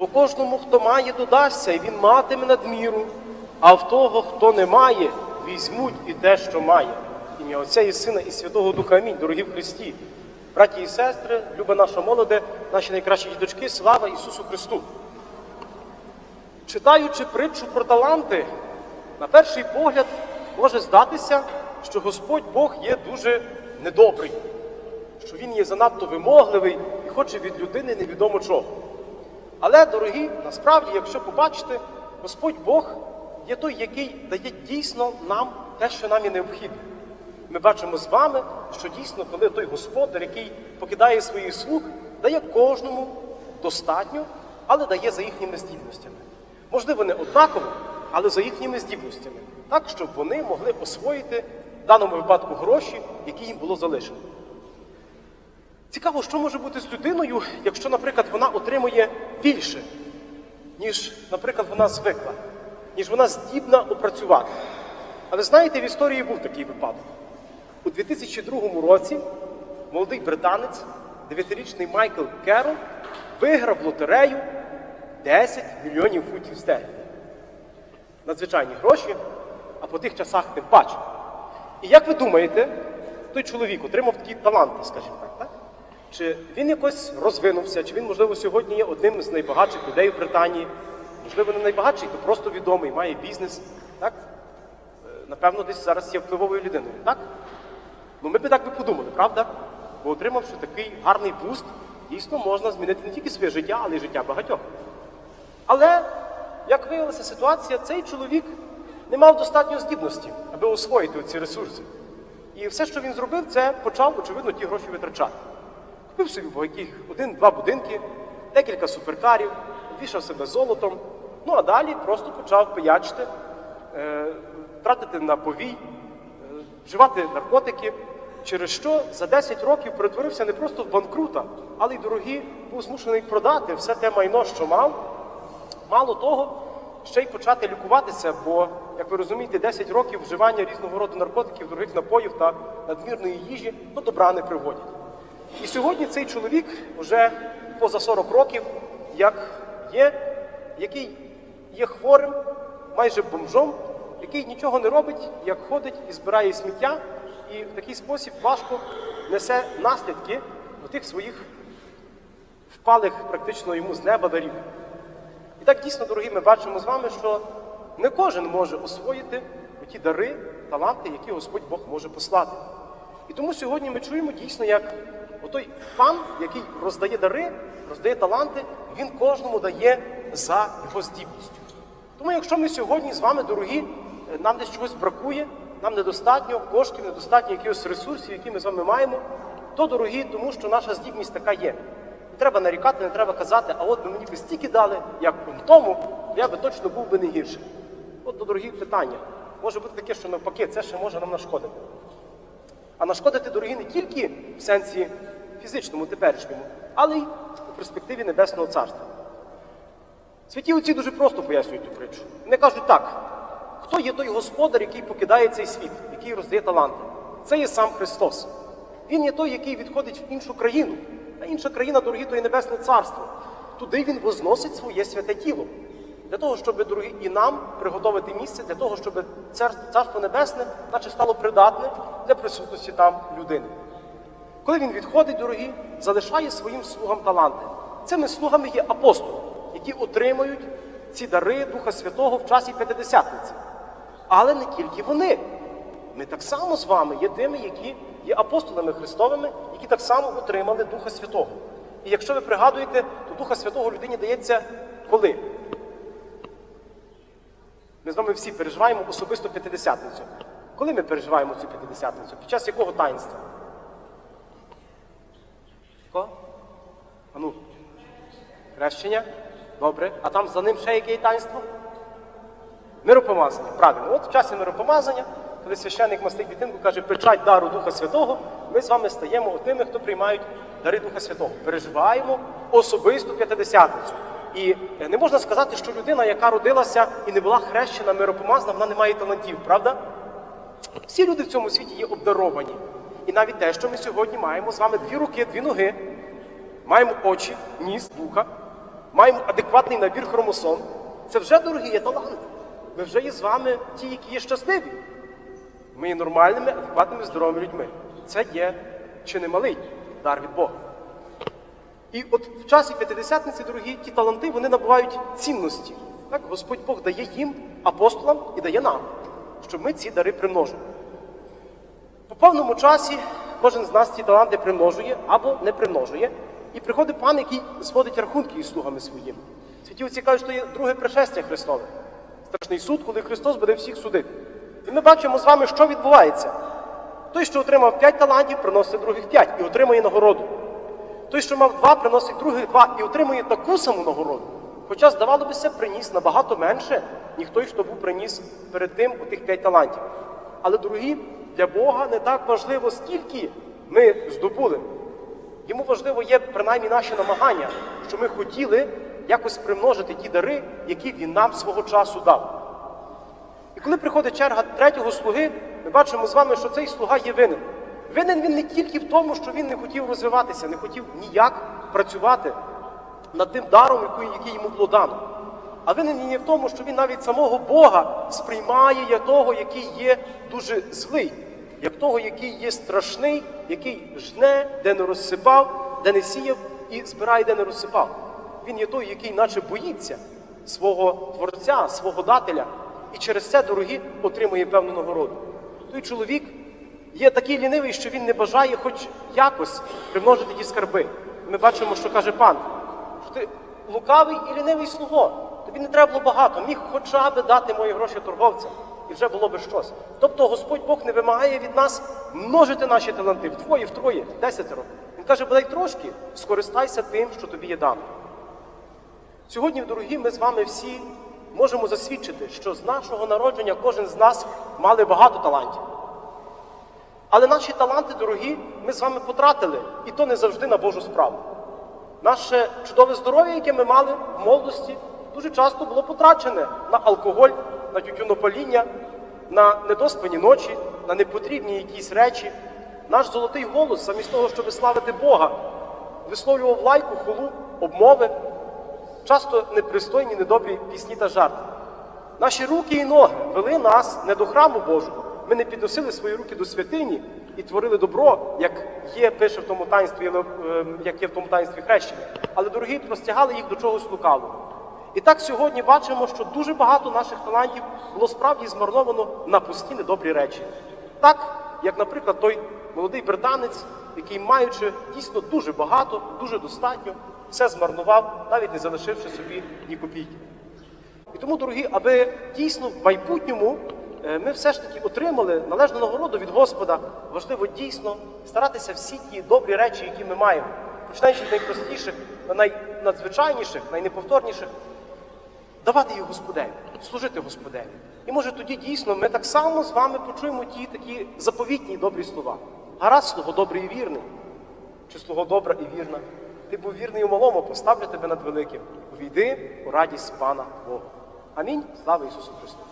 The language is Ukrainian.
Бо кожному, хто має, додасться, і він матиме надміру, а в того, хто не має, візьмуть і те, що має. Ім'я Отця і Сина і Святого Духа Амінь, дорогі в Христі. Браті і сестри, люба наша молоде, наші найкращі діточки, слава Ісусу Христу! Читаючи притчу про таланти, на перший погляд може здатися, що Господь Бог є дуже недобрий, що Він є занадто вимогливий і хоче від людини невідомо чого. Але, дорогі, насправді, якщо побачите, Господь Бог є той, який дає дійсно нам те, що нам є необхідне. Ми бачимо з вами, що дійсно, коли той господар, який покидає своїх слуг, дає кожному достатньо, але дає за їхніми здібностями. Можливо, не однаково, але за їхніми здібностями, так, щоб вони могли освоїти в даному випадку гроші, які їм було залишено. Цікаво, що може бути з людиною, якщо, наприклад, вона отримує більше, ніж, наприклад, вона звикла, ніж вона здібна опрацювати. Але знаєте, в історії був такий випадок. У 2002 році молодий британець, 9-річний Майкл Керол, виграв лотерею 10 мільйонів фунтів стерлінгів. Надзвичайні гроші, а по тих часах тим паче. І як ви думаєте, той чоловік отримав такі таланти, скажімо так, так? Чи він якось розвинувся, чи він, можливо, сьогодні є одним з найбагатших людей в Британії, можливо, не найбагатший, то просто відомий, має бізнес, так? Е, Напевно, десь зараз є впливовою людиною, так? Ну, ми б так би подумали, правда? Бо отримавши такий гарний буст, дійсно можна змінити не тільки своє життя, але й життя багатьох. Але, як виявилася ситуація, цей чоловік не мав достатньо здібності, аби освоїти ці ресурси. І все, що він зробив, це почав, очевидно, ті гроші витрачати. Купив собі по яких один-два будинки, декілька суперкарів, вішав себе золотом. Ну а далі просто почав пиячити, е, тратити на повій, е, вживати наркотики, через що за 10 років перетворився не просто в банкрута, але й дорогі був змушений продати все те майно, що мав. Мало того, ще й почати лікуватися, бо, як ви розумієте, 10 років вживання різного роду наркотиків, дорогих напоїв та надмірної їжі до добра не приводять. І сьогодні цей чоловік вже поза 40 років, як є, який є хворим, майже бомжом, який нічого не робить, як ходить і збирає сміття, і в такий спосіб важко несе наслідки тих своїх впалих практично йому з неба дарів. І так дійсно, дорогі, ми бачимо з вами, що не кожен може освоїти ті дари, таланти, які Господь Бог може послати. І тому сьогодні ми чуємо дійсно, як отой пан, який роздає дари, роздає таланти, він кожному дає за його здібністю. Тому, якщо ми сьогодні з вами, дорогі, е, нам десь чогось бракує, нам недостатньо коштів, недостатньо якихось ресурсів, які ми з вами маємо, то дорогі, тому що наша здібність така є. Не треба нарікати, не треба казати, а от би мені би стільки дали, як тому, я би точно був би не гірший. От до дорогі питання. Може бути таке, що навпаки, це ще може нам нашкодити. А нашкодити дорогі не тільки в сенсі фізичному, теперішньому, але й у перспективі Небесного Царства. Святі отці дуже просто пояснюють цю притчу. Вони кажуть так: хто є той господар, який покидає цей світ, який роздає таланти? Це є сам Христос. Він є той, який відходить в іншу країну. А інша країна, дорогі, то є Небесне Царство. Туди він возносить своє святе тіло. Для того, щоб, дорогі, і нам приготовити місце, для того, щоб Царство, Небесне, наче стало придатне для присутності там людини. Коли він відходить, дорогі, залишає своїм слугам таланти. Цими слугами є апостоли, які отримують ці дари Духа Святого в часі П'ятидесятниці. Але не тільки вони. Ми так само з вами є тими, які є апостолами Христовими, які так само отримали Духа Святого. І якщо ви пригадуєте, то Духа Святого людині дається коли? Ми з вами всі переживаємо особисто П'ятидесятницю. Коли ми переживаємо цю П'ятидесятницю? Під час якого таїнства? Кого? А ну, хрещення? Добре. А там за ним ще яке таїнство? Миропомазання. Правильно. От в часі миропомазання, коли священник мастить дитинку, каже, печать дару Духа Святого, ми з вами стаємо тими, хто приймають дари Духа Святого. Переживаємо особисту п'ятидесятницю. І е, не можна сказати, що людина, яка родилася і не була хрещена, миропомазана, вона не має талантів, правда? Всі люди в цьому світі є обдаровані. І навіть те, що ми сьогодні маємо з вами дві руки, дві ноги, маємо очі, ніс, вуха. маємо адекватний набір хромосом, це вже дорогі є талант. Ми вже є з вами ті, які є щасливі. Ми є нормальними, адекватними, здоровими людьми. Це є чи не малий дар від Бога. І от в часі п'ятидесятниці, дорогі, ті таланти вони набувають цінності. Так, Господь Бог дає їм, апостолам, і дає нам, щоб ми ці дари примножили. По певному часі кожен з нас ці таланти примножує або не примножує. І приходить пан, який зводить рахунки із слугами своїми. Святі отці кажуть, що є друге пришестя Христове. Страшний суд, коли Христос буде всіх судити. І ми бачимо з вами, що відбувається. Той, що отримав п'ять талантів, приносить других п'ять і отримує нагороду. Той, що мав два, приносить других два і отримує таку саму нагороду. Хоча, здавалося б, приніс набагато менше, ніж той, хто був приніс перед тим у тих п'ять талантів. Але, дорогі, для Бога не так важливо, скільки ми здобули. Йому важливо є принаймні наші намагання, що ми хотіли якось примножити ті дари, які він нам свого часу дав. І коли приходить черга третього слуги, ми бачимо з вами, що цей слуга є винен. Винен він не тільки в тому, що він не хотів розвиватися, не хотів ніяк працювати над тим даром, який, йому було дано. А винен він є в тому, що він навіть самого Бога сприймає як того, який є дуже злий, як того, який є страшний, який жне, де не розсипав, де не сіяв і збирає, де не розсипав. Він є той, який наче боїться свого творця, свого дателя, і через це, дорогі, отримує певну нагороду. Той чоловік є такий лінивий, що він не бажає хоч якось примножити ті скарби. Ми бачимо, що каже пан, що ти лукавий і лінивий слуго. Тобі не треба було багато, міг хоча б дати мої гроші торговцям, і вже було би щось. Тобто Господь Бог не вимагає від нас множити наші таланти вдвоє, втроє, десятеро. Він каже, бодай трошки, скористайся тим, що тобі є дано. Сьогодні, дорогі, ми з вами всі можемо засвідчити, що з нашого народження кожен з нас мали багато талантів. Але наші таланти, дорогі, ми з вами потратили, і то не завжди на Божу справу. Наше чудове здоров'я, яке ми мали в молодості, дуже часто було потрачене на алкоголь, на тютюнопаління, на недоспані ночі, на непотрібні якісь речі. Наш золотий голос, замість того, щоб славити Бога, висловлював лайку, хулу, обмови, часто непристойні, недобрі пісні та жарти. Наші руки і ноги вели нас не до храму Божого. Ми не підносили свої руки до святині і творили добро, як є, пише в тому таїнстві, е, як є в тому таїнстві хрещення. Але дорогі простягали їх до чогось лукавого. І так сьогодні бачимо, що дуже багато наших талантів було справді змарновано на пусті недобрі речі. Так, як, наприклад, той молодий британець, який, маючи дійсно дуже багато, дуже достатньо, все змарнував, навіть не залишивши собі ні копійки. І тому, дорогі, аби дійсно в майбутньому ми все ж таки отримали належну нагороду від Господа, важливо дійсно старатися всі ті добрі речі, які ми маємо, починаючи з найпростіших, найнадзвичайніших, найнеповторніших, давати їх Господеві, служити Господеві. І може тоді дійсно ми так само з вами почуємо ті такі заповітні добрі слова. Гаразд, слуго добрий і вірний, чи слуго добра і вірна. Ти був вірний у малому, поставлю тебе над великим. Увійди у радість пана Бога. Амінь. Слава Ісусу Христу!